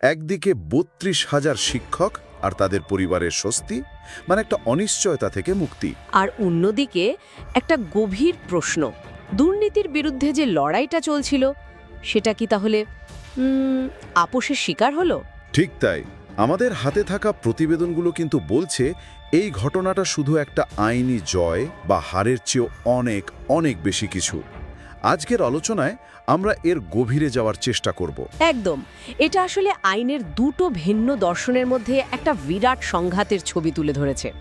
একদিকে বত্রিশ হাজার শিক্ষক আর তাদের পরিবারের স্বস্তি মানে একটা অনিশ্চয়তা থেকে মুক্তি। আর অন্যদিকে একটা গভীর প্রশ্ন দুর্নীতির বিরুদ্ধে যে লড়াইটা চলছিল সেটা কি তাহলে আপোষের শিকার হলো? ঠিক তাই। আমাদের হাতে থাকা প্রতিবেদনগুলো কিন্তু বলছে এই ঘটনাটা শুধু একটা আইনি জয় বা হারের চেয়েও অনেক অনেক বেশি কিছু। আজকের আলোচনায় আমরা এর গভীরে যাওয়ার চেষ্টা করব। একদম। এটা আসলে আইনের দুটো ভিন্ন দর্শনের মধ্যে একটা বিরাট সংঘাতের ছবি তুলে ধরেছে।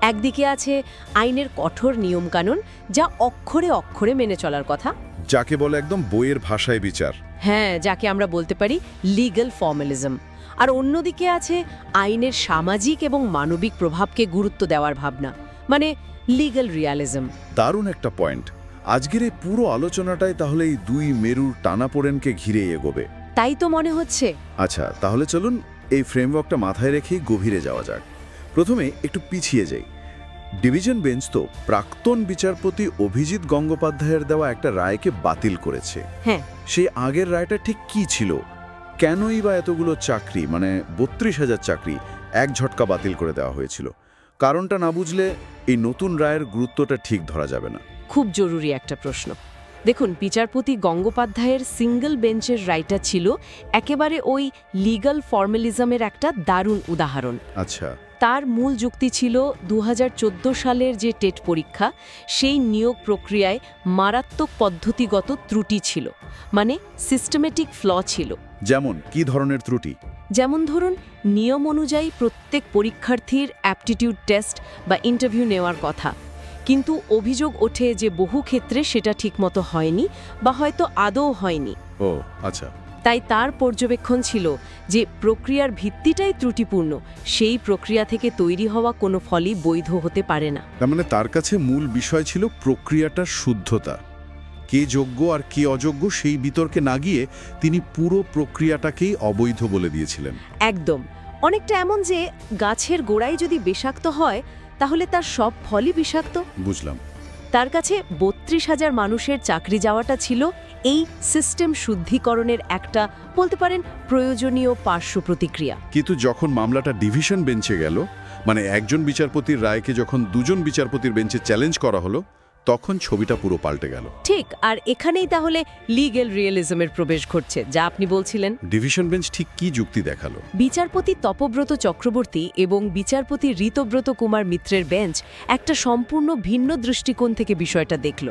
একদিকে আছে আইনের কঠোর নিয়মকানুন যা অক্ষরে অক্ষরে মেনে চলার কথা। যাকে বলে একদম বইয়ের ভাষায় বিচার। হ্যাঁ যাকে আমরা বলতে পারি লিগ্যাল ফর্মালিজম আর অন্যদিকে আছে আইনের সামাজিক এবং মানবিক প্রভাবকে গুরুত্ব দেওয়ার ভাবনা মানে লিগ্যাল রিয়ালিজম দারুণ একটা পয়েন্ট আজকের এই পুরো আলোচনাটাই তাহলে এই দুই মেরুর টানাপোড়েনকে ঘিরে এগোবে। তাই তো মনে হচ্ছে। আচ্ছা তাহলে চলুন এই ফ্রেমওয়ার্কটা মাথায় রেখেই গভীরে যাওয়া যাক। প্রথমে একটু পিছিয়ে যাই। ডিভিশন বেঞ্চ তো প্রাক্তন বিচারপতি অভিজিৎ গঙ্গোপাধ্যায়ের দেওয়া একটা রায়কে বাতিল করেছে। হ্যাঁ। সেই আগের রায়টা ঠিক কি ছিল? কেনই বা এতগুলো চাকরি মানে বত্রিশ হাজার চাকরি এক ঝটকা বাতিল করে দেওয়া হয়েছিল? কারণটা না বুঝলে এই নতুন রায়ের গুরুত্বটা ঠিক ধরা যাবে না। খুব জরুরি একটা প্রশ্ন। দেখুন বিচারপতি গঙ্গোপাধ্যায়ের সিঙ্গল বেঞ্চের রায়টা ছিল একেবারে ওই লিগ্যাল ফর্মালিজমের একটা দারুণ উদাহরণ। আচ্ছা। তার মূল যুক্তি ছিল দু হাজার চোদ্দ সালের যে টেট পরীক্ষা সেই নিয়োগ প্রক্রিয়ায় মারাত্মক পদ্ধতিগত ত্রুটি ছিল মানে সিস্টেমেটিক ফ্ল ছিল। যেমন কি ধরনের ত্রুটি? যেমন ধরুন নিয়ম অনুযায়ী প্রত্যেক পরীক্ষার্থীর অ্যাপটিটিউড টেস্ট বা ইন্টারভিউ নেওয়ার কথা। কিন্তু অভিযোগ ওঠে যে বহু ক্ষেত্রে সেটা ঠিকমতো হয়নি বা হয়তো আদৌ হয়নি। ও আচ্ছা। তাই তার পর্যবেক্ষণ ছিল যে প্রক্রিয়ার ভিত্তিটাই ত্রুটিপূর্ণ সেই প্রক্রিয়া থেকে তৈরি হওয়া কোনো ফলই বৈধ হতে পারে না। তার মানে তার কাছে মূল বিষয় ছিল প্রক্রিয়াটার শুদ্ধতা। কে যোগ্য আর কে অযোগ্য সেই বিতর্কে না গিয়ে তিনি পুরো প্রক্রিয়াটাকেই অবৈধ বলে দিয়েছিলেন। একদম। অনেকটা এমন যে গাছের গোড়ায় যদি বিষাক্ত হয় তাহলে তার সব ফলই বিষাক্ত? বুঝলাম। তার কাছে বত্রিশ হাজার মানুষের চাকরি যাওয়াটা ছিল এই সিস্টেম শুদ্ধিকরণের একটা বলতে পারেন প্রয়োজনীয় পার্শ্ব প্রতিক্রিয়া। কিন্তু যখন মামলাটা ডিভিশন বেঞ্চে গেল মানে একজন বিচারপতির রায়কে যখন দুজন বিচারপতির বেঞ্চে চ্যালেঞ্জ করা হলো তখন ছবিটা পুরো পাল্টে গেল। ঠিক আর এখানেই তাহলে লিগ্যাল রিয়েলিজমের প্রবেশ ঘটছে যা আপনি বলছিলেন। ডিভিশন বেঞ্চ ঠিক কি যুক্তি দেখাল? বিচারপতি তপব্রত চক্রবর্তী এবং বিচারপতি ঋতব্রত কুমার মিত্রের বেঞ্চ একটা সম্পূর্ণ ভিন্ন দৃষ্টিকোণ থেকে বিষয়টা দেখল।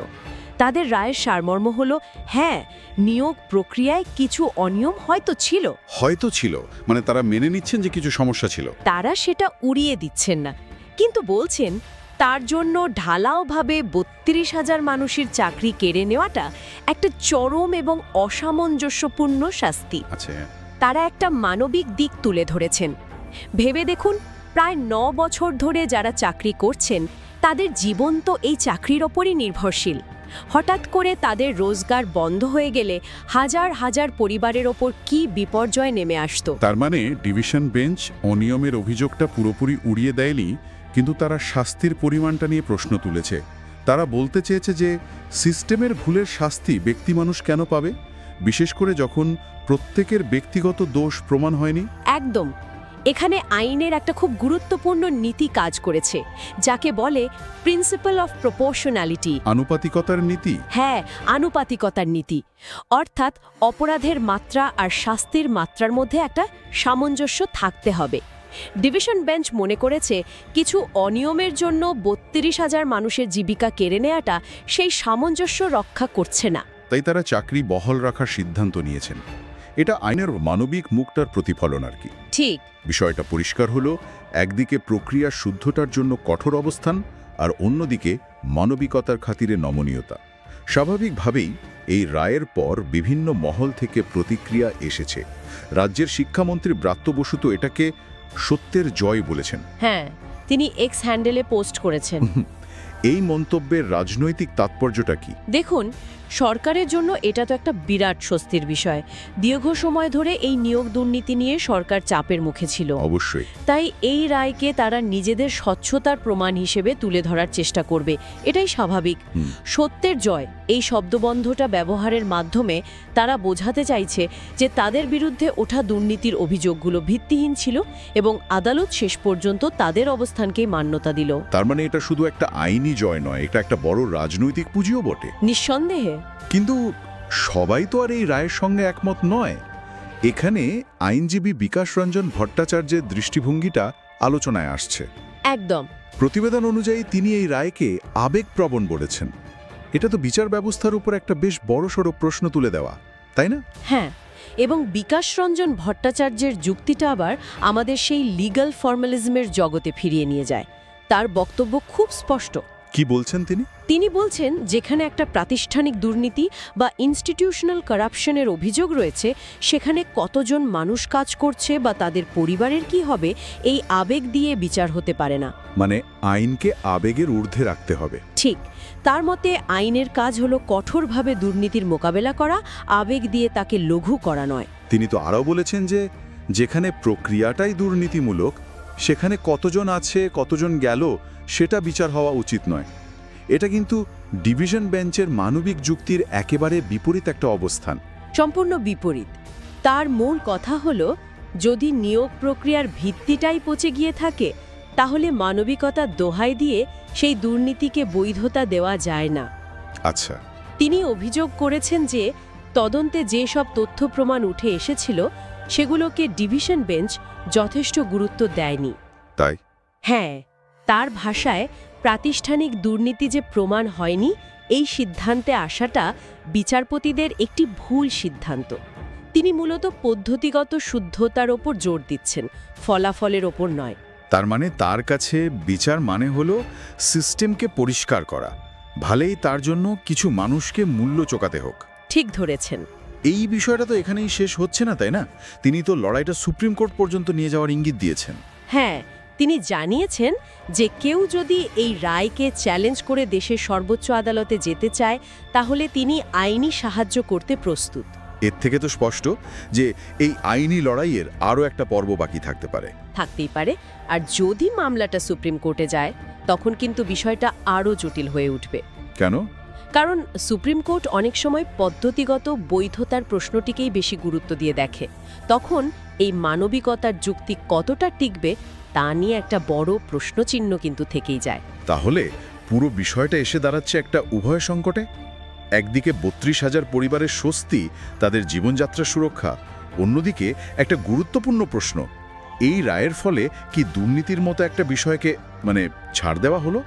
তাদের রায়ের সারমর্ম হল হ্যাঁ নিয়োগ প্রক্রিয়ায় কিছু অনিয়ম হয়তো ছিল। হয়তো ছিল মানে তারা মেনে নিচ্ছেন যে কিছু সমস্যা ছিল। তারা সেটা উড়িয়ে দিচ্ছেন না। কিন্তু বলছেন তার জন্য ঢালাওভাবে বত্রিশ হাজার মানুষের চাকরি কেড়ে নেওয়াটা একটা চরম এবং অসামঞ্জস্যপূর্ণ শাস্তি। আচ্ছা। তারা একটা মানবিক দিক তুলে ধরেছেন। ভেবে দেখুন প্রায় ন বছর ধরে যারা চাকরি করছেন তাদের জীবন তো এই চাকরির ওপরই নির্ভরশীল। হঠাৎ করে তাদের রোজগার বন্ধ হয়ে গেলে হাজার হাজার পরিবারের ওপর কি বিপর্যয় নেমে আসতো? তার মানে ডিভিশন বেঞ্চ অনিয়মের অভিযোগটা পুরোপুরি উড়িয়ে দেয়নি কিন্তু তারা শাস্তির পরিমাণটা নিয়ে প্রশ্ন তুলেছে। তারা বলতে চেয়েছে যে সিস্টেমের ভুলের শাস্তি ব্যক্তি মানুষ কেন পাবে? বিশেষ করে যখন প্রত্যেকের ব্যক্তিগত দোষ প্রমাণ হয়নি? একদম। এখানে আইনের একটা খুব গুরুত্বপূর্ণ নীতি কাজ করেছে যাকে বলে প্রিন্সিপাল অফ প্রপোর্শনালিটি আনুপাতিকতার নীতি? হ্যাঁ আনুপাতিকতার নীতি। অর্থাৎ অপরাধের মাত্রা আর শাস্তির মাত্রার মধ্যে একটা সামঞ্জস্য থাকতে হবে। ডিভিশন বেঞ্চ মনে করেছে কিছু অনিয়মের জন্য বত্রিশ হাজার মানুষের জীবিকা কেড়ে নেওয়াটা সেই সামঞ্জস্য রক্ষা করছে না। তাই তারা চাকরি বহল রাখার সিদ্ধান্ত নিয়েছেন। এটা আইনের মানবিক মুখটার প্রতিফলন আর কি। ঠিক। বিষয়টা পরিষ্কার হলো একদিকে প্রক্রিয়া শুদ্ধতার জন্য কঠোর অবস্থান আর অন্যদিকে মানবিকতার খাতিরে নমনীয়তা। স্বাভাবিকভাবেই এই রায়ের পর বিভিন্ন মহল থেকে প্রতিক্রিয়া এসেছে। রাজ্যের শিক্ষামন্ত্রী ব্রাত্য বসু তো এটাকে সত্যের জয় বলেছেন। হ্যাঁ তিনি এক্স হ্যান্ডেলে পোস্ট করেছেন। এই মন্তব্যের রাজনৈতিক তাৎপর্যটা কি? দেখুন সরকারের জন্য এটা তো একটা বিরাট স্বস্তির বিষয়। দীর্ঘ সময় ধরে এই নিয়োগ দুর্নীতি নিয়ে সরকার চাপের মুখে ছিল। অবশ্যই। তাই এই রায়কে তারা নিজেদের স্বচ্ছতার প্রমাণ হিসেবে তুলে ধরার চেষ্টা করবে। এটাই স্বাভাবিক। সত্যের জয় এই শব্দবন্ধটা ব্যবহারের মাধ্যমে তারা বোঝাতে চাইছে যে তাদের বিরুদ্ধে ওঠা দুর্নীতির অভিযোগগুলো ভিত্তিহীন ছিল এবং আদালত শেষ পর্যন্ত তাদের অবস্থানকেই মান্যতা দিল। তার মানে এটা শুধু একটা আইনি জয় নয় এটা একটা বড় রাজনৈতিক পুঁজিও বটে। নিঃসন্দেহে। কিন্তু সবাই তো আর এই রায়ের সঙ্গে একমত নয়। এখানে আইনজীবী বিকাশ রঞ্জন ভট্টাচার্যের দৃষ্টিভঙ্গিটা আলোচনায় আসছে। একদম। প্রতিবেদন অনুযায়ী তিনি এই রায়কে আবেগপ্রবণ বলেছেন। এটা তো বিচার ব্যবস্থার উপর একটা বেশ বড়সড় প্রশ্ন তুলে দেওয়া তাই না? হ্যাঁ এবং বিকাশ রঞ্জন ভট্টাচার্যের যুক্তিটা আবার আমাদের সেই লিগ্যাল ফর্মালিজমের জগতে ফিরিয়ে নিয়ে যায়। তার বক্তব্য খুব স্পষ্ট। কি বলছেন তিনি? তিনি বলছেন যেখানে একটা প্রাতিষ্ঠানিক দুর্নীতি বা ইনস্টিটিউশনাল কারাপশনের অভিযোগ রয়েছে সেখানে কতজন মানুষ কাজ করছে বা তাদের পরিবারের কি হবে এই আবেগ দিয়ে বিচার হতে পারে না। মানে আইনকে আবেগের ঊর্ধ্বে রাখতে হবে। ঠিক। তার মতে আইনের কাজ হলো কঠোরভাবে দুর্নীতির মোকাবেলা করা আবেগ দিয়ে তাকে লঘু করা নয়। তিনি তো আরও বলেছেন যে যেখানে প্রক্রিয়াটাই দুর্নীতিমূলক সেখানে কতজন আছে কতজন গেল সেটা বিচার হওয়া উচিত নয়। এটা কিন্তু ডিভিশন বেঞ্চের মানবিক যুক্তির একেবারে বিপরীত একটা অবস্থান। সম্পূর্ণ বিপরীত। তার মূল কথা হলো যদি নিয়োগ প্রক্রিয়ার ভিত্তিটাই পচে গিয়ে থাকে তাহলে মানবিকতার দোহাই দিয়ে সেই দুর্নীতিকে বৈধতা দেওয়া যায় না। আচ্ছা। তিনি অভিযোগ করেছেন যে তদন্তে যে সব তথ্য প্রমাণ উঠে এসেছিল সেগুলোকে ডিভিশন বেঞ্চ যথেষ্ট গুরুত্ব দেয়নি। তাই? হ্যাঁ। তার ভাষায় প্রাতিষ্ঠানিক দুর্নীতি যে প্রমাণ হয়নি এই সিদ্ধান্তে আসাটা বিচারপতিদের একটি ভুল সিদ্ধান্ত। তিনি মূলত পদ্ধতিগত শুদ্ধতার ওপর জোর দিচ্ছেন ফলাফলের ওপর নয়। তার মানে তার কাছে বিচার মানে হলো সিস্টেমকে পরিষ্কার করা। ভালেই তার জন্য কিছু মানুষকে মূল্য চোকাতে হোক। ঠিক ধরেছেন। এই বিষয়টা তো এখানেই শেষ হচ্ছে না তাই না? তিনি তো লড়াইটা সুপ্রিম কোর্ট পর্যন্ত নিয়ে যাওয়ার ইঙ্গিত দিয়েছেন। হ্যাঁ তিনি জানিয়েছেন যে কেউ যদি এই রায়কে চ্যালেঞ্জ করে দেশের সর্বোচ্চ আদালতে যেতে চায় তাহলে তিনি আইনি সাহায্য করতে প্রস্তুত। এর থেকে তো স্পষ্ট যে এই আইনি লড়াইয়ের আরও একটা পর্ব বাকি থাকতে পারে। থাকতেই পারে। আর যদি মামলাটা সুপ্রিম কোর্টে যায় তখন কিন্তু বিষয়টা আরও জটিল হয়ে উঠবে। কেন? কারণ সুপ্রিম কোর্ট অনেক সময় পদ্ধতিগত বৈধতার প্রশ্নটিকেই বেশি গুরুত্ব দিয়ে দেখে। তখন এই মানবিকতার যুক্তি কতটা টিকবে তা নিয়ে একটা বড় প্রশ্নচিহ্ন কিন্তু থেকেই যায়। তাহলে পুরো বিষয়টা এসে দাঁড়াচ্ছে একটা উভয় সংকটে? একদিকে বত্রিশ হাজার পরিবারের স্বস্তি তাদের জীবনযাত্রা সুরক্ষা অন্যদিকে একটা গুরুত্বপূর্ণ প্রশ্ন এই রায়ের ফলে কি দুর্নীতির মতো একটা বিষয়কে মানে ছাড় দেওয়া হলো?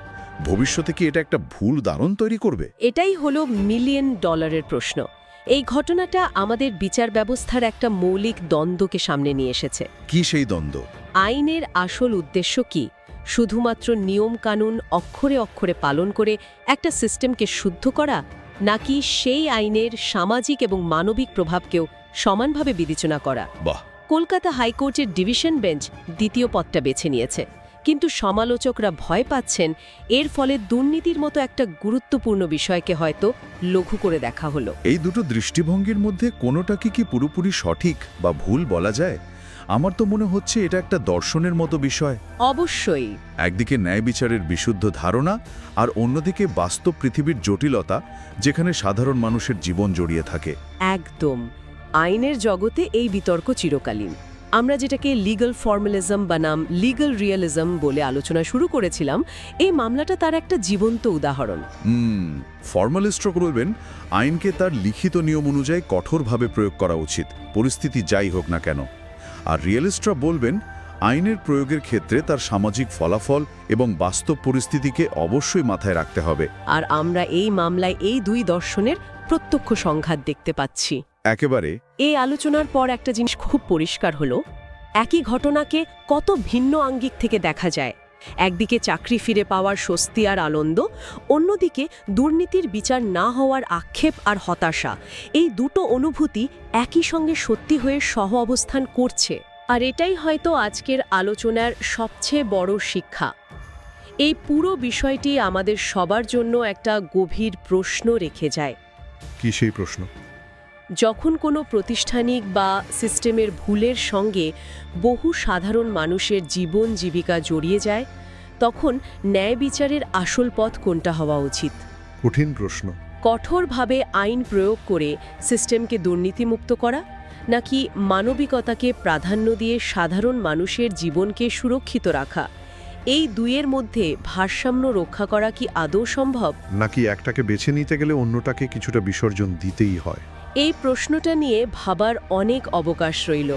ভবিষ্যতে কি এটা একটা ভুল দারণ তৈরি করবে? এটাই হলো মিলিয়ন ডলারের প্রশ্ন। এই ঘটনাটা আমাদের বিচার ব্যবস্থার একটা মৌলিক দ্বন্দ্বকে সামনে নিয়ে এসেছে। কি সেই দ্বন্দ্ব? আইনের আসল উদ্দেশ্য কি? শুধুমাত্র নিয়ম কানুন অক্ষরে অক্ষরে পালন করে একটা সিস্টেমকে শুদ্ধ করা নাকি সেই আইনের সামাজিক এবং মানবিক প্রভাবকেও সমানভাবে বিবেচনা করা? বাহ! কলকাতা হাইকোর্টের ডিভিশন বেঞ্চ দ্বিতীয় পথটা বেছে নিয়েছে। কিন্তু সমালোচকরা ভয় পাচ্ছেন এর ফলে দুর্নীতির মতো একটা গুরুত্বপূর্ণ বিষয়কে হয়তো লঘু করে দেখা হলো। এই দুটো দৃষ্টিভঙ্গির মধ্যে কোনোটা কি কি পুরোপুরি সঠিক বা ভুল বলা যায়? আমার তো মনে হচ্ছে এটা একটা দর্শনের মতো বিষয়। অবশ্যই। একদিকে ন্যায় বিচারের বিশুদ্ধ ধারণা আর অন্যদিকে বাস্তব পৃথিবীর জটিলতা যেখানে সাধারণ মানুষের জীবন জড়িয়ে থাকে। একদম। আইনের জগতে এই বিতর্ক চিরকালীন। আমরা যেটাকে লিগ্যাল ফর্মালিজম বানাম লিগ্যাল রিয়েলিজম বলে আলোচনা শুরু করেছিলাম এই মামলাটা তার একটা জীবন্ত উদাহরণ। হুম ফর্মালিস্টরা বলবেন আইনকে তার লিখিত নিয়ম অনুযায়ী কঠোরভাবে প্রয়োগ করা উচিত। পরিস্থিতি যাই হোক না কেন। আর রিয়েলিস্টরা বলবেন আইনের প্রয়োগের ক্ষেত্রে তার সামাজিক ফলাফল এবং বাস্তব পরিস্থিতিকে অবশ্যই মাথায় রাখতে হবে। আর আমরা এই মামলায় এই দুই দর্শনের প্রত্যক্ষ সংঘাত দেখতে পাচ্ছি। একেবারে। এই আলোচনার পর একটা জিনিস খুব পরিষ্কার হলো একই ঘটনাকে কত ভিন্ন আঙ্গিক থেকে দেখা যায়। একদিকে চাকরি ফিরে পাওয়ার স্বস্তি আর আনন্দ, অন্যদিকে দুর্নীতির বিচার না হওয়ার আক্ষেপ আর হতাশা। এই দুটো অনুভূতি একই সঙ্গে সত্যি হয়ে সহ অবস্থান করছে। আর এটাই হয়তো আজকের আলোচনার সবচেয়ে বড় শিক্ষা। এই পুরো বিষয়টি আমাদের সবার জন্য একটা গভীর প্রশ্ন রেখে যায়। কি সেই প্রশ্ন? যখন কোনো প্রতিষ্ঠানিক বা সিস্টেমের ভুলের সঙ্গে বহু সাধারণ মানুষের জীবন জীবিকা জড়িয়ে যায় তখন ন্যায় বিচারের আসল পথ কোনটা হওয়া উচিত? কঠিন প্রশ্ন। কঠোরভাবে আইন প্রয়োগ করে সিস্টেমকে দুর্নীতিমুক্ত করা নাকি মানবিকতাকে প্রাধান্য দিয়ে সাধারণ মানুষের জীবনকে সুরক্ষিত রাখা? এই দুইয়ের মধ্যে ভারসাম্য রক্ষা করা কি আদৌ সম্ভব? নাকি একটাকে বেছে নিতে গেলে অন্যটাকে কিছুটা বিসর্জন দিতেই হয়? এই প্রশ্নটা নিয়ে ভাবার অনেক অবকাশ রইল।